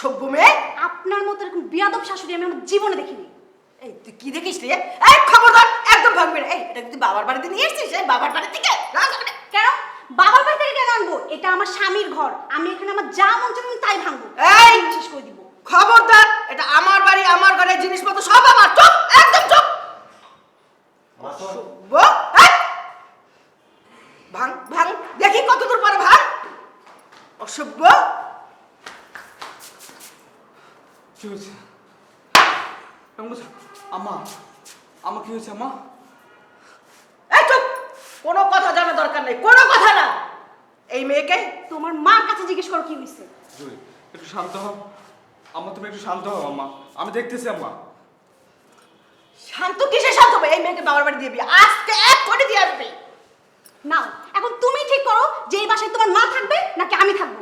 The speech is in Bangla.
অসভ্য মেয়ে? আপনার মতো এরকম বিয়াদব শাশুড়ি আমি আমার জীবনে দেখিনি। এই তুই কি দেখিস রে? এই খবরদার একদম ভাঙবি না। এই এটা তুই বাবার বাড়িতে নিয়ে এসেছিস? এই বাবার বাড়ি থেকে। কেন? বাবার বাড়ি থেকে কেন আনব? এটা আমার স্বামীর ঘর। আমি এখানে আমার যা মন আমি তাই ভাঙবো। এই! শেষ করে দিব। খবরদার এটা আমার বাড়ি আমার ঘরের জিনিসপত্র সব আমার। চুপ একদম চুপ! ভাঙ ভাঙ। দেখি কত দূর পরে ভাঙ। অসভ্য? কি হয়েছে আম্মা আমা কি হয়েছে আম্মা? এই চুপ! কোনো কথা জানার দরকার নেই কোনো কথা না! এই মেয়েকে তোমার মার কাছে জিজ্ঞেস করো কি হয়েছে? জুই একটু শান্ত হও। আম্মা তুমি একটু শান্ত হও আম্মা। আমি দেখতেছি আম্মা। শান্ত? কিসে শান্ত হবে? এই মেয়েকে বাবার বাড়ি দিয়ে দিবি। আজকে এক কোটি দিয়ে আসবি। নাও এখন তুমি ঠিক করো যে এই বাসায় তোমার মা থাকবে নাকি আমি থাকব?